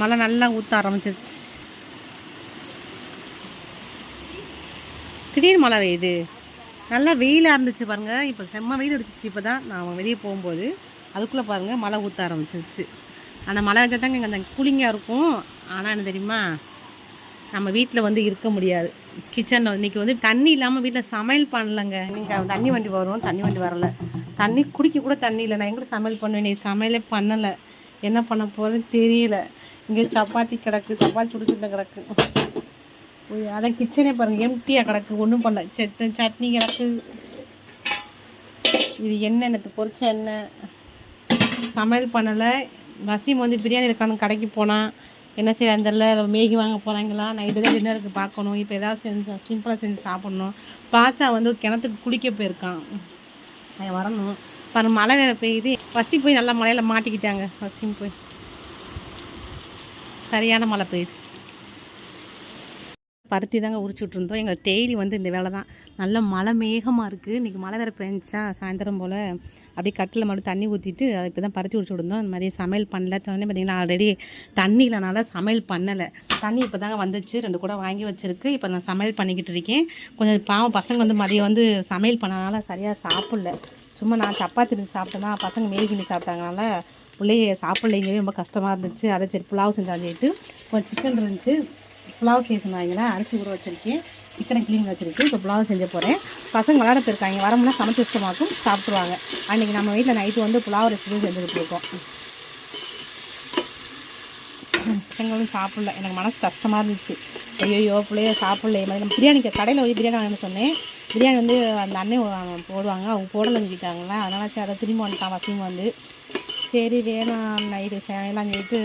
மழை நல்லா ஊற்ற ஆரம்பிச்சிருச்சு. திடீர்னு மழை பெய்யுது. நல்லா வெயிலாக இருந்துச்சு பாருங்கள் இப்போ செம்ம வெயில் அடிச்சிச்சு இப்போ தான் நான் வெளியே போகும்போது அதுக்குள்ளே பாருங்கள் மழை ஊற்ற ஆரம்பிச்சிருச்சு. ஆனால் மழை வச்சா தாங்க இங்கே அந்த கூலிங்காக இருக்கும். ஆனால் என்ன தெரியுமா? நம்ம வீட்டில் வந்து இருக்க முடியாது. கிச்சனில் இன்றைக்கி வந்து தண்ணி இல்லாமல் வீட்டில் சமையல் பண்ணலங்க. நீங்கள் தண்ணி வண்டி வரும். தண்ணி வண்டி வரல. தண்ணி குடிக்க கூட தண்ணி இல்லை. நான் எங்கே சமையல் பண்ணுவேன்? நீ சமையலே பண்ணலை. என்ன பண்ண போகிறேன்னு தெரியல. இங்கே சப்பாத்தி கிடக்கு சப்பாத்தி சுடுச்சுட்டு கிடக்கு. போய் அதான் கிச்சனே பாருங்கள் எம்டியாக கிடக்கு ஒன்றும் பண்ணல. சட்னி சட்னி கிடக்கு. இது என்ன எனக்கு பொறிச்ச என்ன? சமையல் பண்ணலை. வசீம் வந்து பிரியாணி இருக்கான்னு கடைக்கு போனான் என்ன செய்ய தெரியல. மேகி வாங்க போகிறாங்களா நைட்டு தான் டின்னருக்கு பார்க்கணும். இப்போ எதாவது செஞ்சு சிம்பிளாக செஞ்சு சாப்பிட்ணும். பாச்சா வந்து கிணத்துக்கு குளிக்க போயிருக்கான். வரணும். பாரு மழை வேறு பெய்யுது. வசி போய் நல்லா மழையில் மாட்டிக்கிட்டாங்க. பசியும் போய். சரியான மழை பெய்யுது. பருத்தி தாங்க உரிச்சுட்டு இருந்தோம் எங்கள் டெய்லி வந்து இந்த வேலை தான். நல்ல மழை மேகமாக இருக்குது இன்றைக்கி மழை வேறு பெஞ்சா சாயந்தரம் போல் அப்படியே கட்டில் மட்டும் தண்ணி ஊற்றிட்டு இப்போ தான் பருத்தி உரிச்சு விட்டுருந்தோம். இந்த மாதிரி சமையல் பண்ணல. சொன்னே பார்த்தீங்கன்னா ஆல்ரெடி தண்ணி இல்லைனால சமையல் பண்ணலை. தண்ணி இப்போ தாங்க வந்துச்சு. ரெண்டு கூட வாங்கி வச்சுருக்கு. இப்போ நான் சமையல் பண்ணிக்கிட்டு இருக்கேன். கொஞ்சம் பாவம் பசங்க வந்து மதியம் வந்து சமையல் பண்ணனால சரியாக சாப்பிடல. சும்மா நான் சப்பாத்தி சாப்பிட்டேன்னா பசங்க மேகி சாப்பிட்டாங்கனால பிள்ளைய சாப்பிட்லைங்கவே ரொம்ப கஷ்டமாக இருந்துச்சு. அதை சரி புலாவ் செஞ்சான்னு சொல்லிட்டு கொஞ்சம் சிக்கன் இருந்துச்சு. புலாவ் செய்ய சொன்னாங்களா அரிசி ஊற வச்சுருக்கேன். சிக்கனை க்ளீன் வச்சுருக்கேன். இப்போ புலாவ் செஞ்ச போகிறேன் பசங்க விளாட போயிருக்காங்க. வரமுன்னா சமைச்சு இஷ்டமாக்கும் சாப்பிட்ருவாங்க அன்றைக்கி நம்ம வீட்டில் நைட்டு வந்து புலாவ் ரெசிபி செஞ்சுக்கிட்டு இருக்கோம். பசங்களும் சாப்பிடல. எனக்கு மனசு கஷ்டமாக இருந்துச்சு. ஐயோ பிள்ளைய சாப்பிடல மாதிரி நம்ம பிரியாணிக்கு கடையில் போய் பிரியாணி வாங்கணும்னு சொன்னேன். பிரியாணி வந்து அந்த அண்ணன் போடுவாங்க. அவங்க போடலன்னு சொல்லிட்டாங்களா. அதனால் சரி அதை திரும்ப வந்துட்டான் வசியம் வந்து. சரி வேணாம் நைட்டு செய்யலாம் சொல்லிட்டு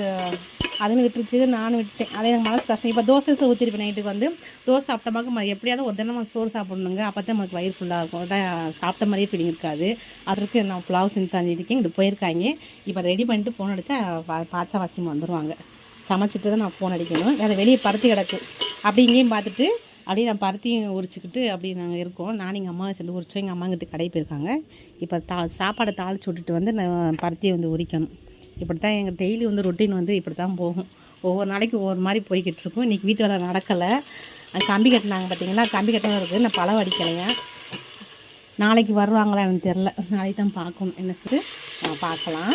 அதுன்னு விட்டுருச்சு நானும் விட்டுட்டேன். அதே எனக்கு மனசு கஷ்டம். இப்போ தோசை ஊற்றிருப்பேன் நைட்டுக்கு வந்து தோசை சாப்பிட்ட மாதிரி ம- எப்படியாவது ஒரு தினம் சோறு சாப்பிடணுங்க. அப்போ தான் நமக்கு வயிறு ஃபுல்லாக இருக்கும். அதான் சாப்பிட்ட மாதிரியே ஃபீலிங் இருக்காது. அதற்கு நான் புலாவ் செஞ்சு தந்துருக்கேன் இங்கே போயிருக்காங்க. இப்போ ரெடி பண்ணிட்டு ஃபோன் அடித்தா பாச்சா வசியம் வந்துடுவாங்க சமைச்சிட்டு தான் நான் ஃபோன் அடிக்கணும். அதை வெளியே பருத்தி கிடக்கு. அப்படி இங்கேயும் பார்த்துட்டு அப்படியே நான் பருத்தியும் உரிச்சிக்கிட்டு அப்படி நாங்கள் இருக்கோம். நான் எங்கள் அம்மா சேர்ந்து உரிச்சோம். எங்கள் அம்மாங்கிட்ட கடை போயிருக்காங்க. இப்போ தா சாப்பாடை தாளிச்சு விட்டுட்டு வந்து நான் பருத்தியை வந்து உரிக்கணும். இப்படி தான் எங்கள் டெய்லி வந்து ரொட்டீன் வந்து இப்படி தான் போகும். ஒவ்வொரு நாளைக்கு ஒவ்வொரு மாதிரி போய்கிட்டு இருக்கும். இன்றைக்கி வீட்டு வேலை நடக்கலை. கம்பி கட்டினாங்க பார்த்தீங்கன்னா கம்பி கட்டணும் இருக்குது நான் பழம் அடிக்கலையா? நாளைக்கு வருவாங்களா எனக்கு தெரில நாளைக்கு தான் பார்க்கணும். என்ன சொல்லி பார்க்கலாம்.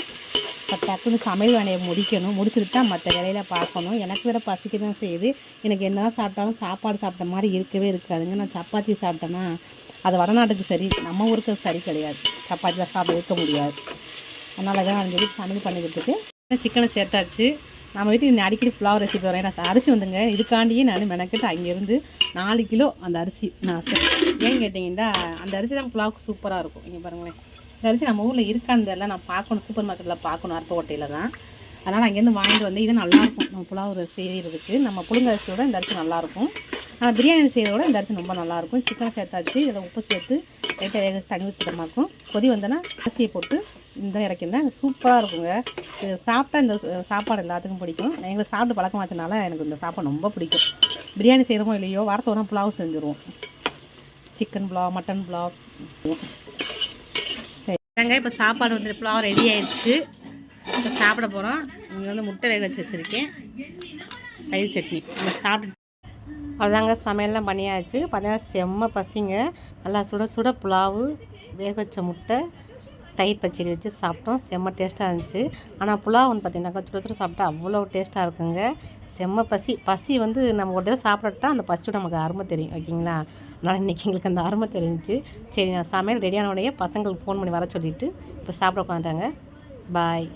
டக்குன்னு சமையல் வேலையை முடிக்கணும். முடிச்சுட்டு தான் மற்ற வேலையில் பார்க்கணும். எனக்கு வேறு பசிக்க தான் செய்யுது. எனக்கு என்ன சாப்பிட்டாலும் சாப்பாடு சாப்பிட்ட மாதிரி இருக்கவே இருக்காதுங்க. நான் சப்பாத்தி சாப்பிட்டேன்னா அது வடநாட்டுக்கு சரி நம்ம ஊருக்கு சரி கிடையாது. சப்பாத்தி தான் சாப்பிட இருக்க முடியாது. அதனால தான் நான் சொல்லி சமையல் பண்ணிக்கிட்டு சிக்கனை சேர்த்தாச்சு. நம்ம வீட்டுக்கு அடிக்கடி புலாவ் ரெசிபி வரேன் நான் அரிசி வந்துங்க. இதுக்காண்டியே நான் மெனக்கெட்டு அங்கேருந்து நாலு கிலோ அந்த அரிசி நான் செ- ஏன் கேட்டிங்கன்னா அந்த அரிசி தான் புலாவுக்கு சூப்பராக இருக்கும். இங்கே பாருங்களேன். இந்த அரிசி நம்ம ஊரில் இருக்கான்னு தெரியல. நான் பார்க்கணும். சூப்பர் மார்க்கெட்டில் பார்க்கணும் அருப்பக்கோட்டையில் தான். அதனால் அங்கேருந்து வாங்கிட்டு வந்து இது நல்லாயிருக்கும் நம்ம புலாவ் செய்கிறதுக்கு நம்ம புழுங்க அரிசியோட இந்த அரிசி நல்லாயிருக்கும் ஆனால் பிரியாணி செய்கிறதோட இந்த அரிசி ரொம்ப நல்லாயிருக்கும் சிக்கன் சேர்த்தாச்சு. இதில் உப்பு சேர்த்து லைட்டாக வேக வச்சு தண்ணி ஊற்றிடமாக்கும் கொதி வந்தோன்னா அரிசியை போட்டு இந்த இறக்கிருந்தேன் சூப்பராக இருக்குங்க. இது சாப்பிட்டா இந்த சாப்பாடு எல்லாத்துக்கும் பிடிக்கும். எங்களுக்கு சாப்பிட்டு பழக்கம் வச்சனால எனக்கு இந்த சாப்பாடு ரொம்ப பிடிக்கும். பிரியாணி செய்கிறோமோ இல்லையோ வாரத்தை pulao செஞ்சுருவோம். Chicken pulao mutton pulao. சரி இப்போ சாப்பாடு வந்து புலாவ் ரெடி ஆயிடுச்சு. இப்போ சாப்பிட போகிறோம் இங்கே வந்து முட்டை வேக வச்சு வச்சுருக்கேன். சைடு சட்னி. நம்ம சாப்பிட்டு அதாங்க சமையல்லாம் பண்ணியாச்சு. பார்த்தீங்கன்னா செம்ம பசிங்க. நல்லா சுட சுட புலாவு வேக வச்ச முட்டை. தயிர் பச்சடி வச்சு சாப்பிட்டோம். செம்ம டேஸ்ட்டாக இருந்துச்சு. ஆனால் புலாவ் வந்து பார்த்தீங்கன்னாக்கா சுட சுட சாப்பிட்டா அவ்வளோ டேஸ்ட்டாக இருக்குங்க. செம்ம பசி. பசி வந்து நம்ம ஒரு தடவை சாப்பிட்டா அந்த பசியோட நமக்கு அருமை தெரியும். ஓகேங்களா? அதனால் இன்றைக்கி எங்களுக்கு அந்த அருமை தெரிஞ்சிச்சு. சரி நான் சமையல் ரெடியான உடனே பசங்களுக்கு ஃபோன் பண்ணி வர சொல்லிவிட்டு இப்போ சாப்பிட உட்காந்துட்டாங்க. பாய்